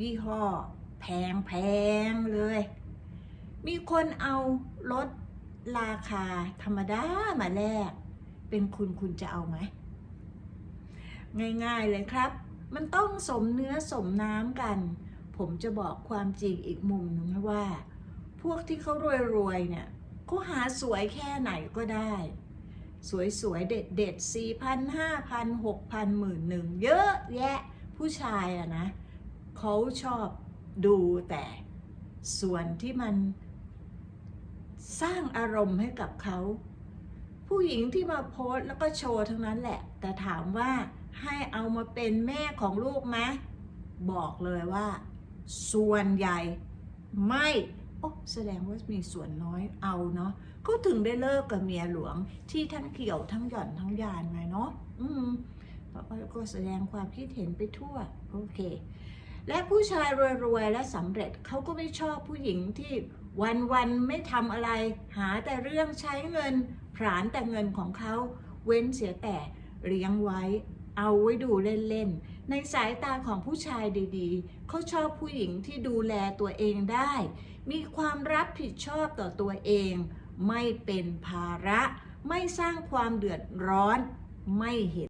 ยี่ห้อ แพงแพงเลย มีคนเอารถราคาธรรมดามาแลก เป็นคุณคุณจะเอาไหม ง่ายๆเลยครับ มันต้องสมเนื้อสมน้ำกัน ผมจะบอกความจริงอีกมุมหนึงว่า พวกที่เขารวยๆเนี่ยเขาหาสวยแค่ไหนก็ได้ สวยๆ เด็ดๆสี่พันห้าพันหกพันหมื่นหนึ่งเยอะแยะผู้ชายอะนะ เขาชอบดูแต่ส่วนที่มันสร้างอารมณ์ให้กับเขา ผู้หญิงที่มาโพสต์แล้วก็โชว์ทั้งนั้นแหละ แต่ถามว่าให้เอามาเป็นแม่ของลูกไหมบอกเลยว่า ส่วนใหญ่ไม่โอ้แสดงว่ามีส่วนน้อยเอาเนาะก็ถึงได้เลิกกับเมียหลวงที่ทั้งเกี่ยวทั้งหย่อนทั้งยานไงเนาะอืมแล้วก็แสดงความคิดเห็นไปทั่ว โอเค และผู้ชายรวยๆและสำเร็จเขาก็ไม่ชอบผู้หญิงที่วันๆไม่ทำอะไร หาแต่เรื่องใช้เงินผลานแต่เงินของเขาเว้นเสียแต่เลี้ยงไว้ เอาไว้ดูเล่นๆในสายตาของผู้ชายดีๆเขาชอบผู้หญิงที่ดูแลตัวเองได้ มีความรับผิดชอบต่อตัวเอง ไม่เป็นภาระ ไม่สร้างความเดือดร้อนไม่เห็น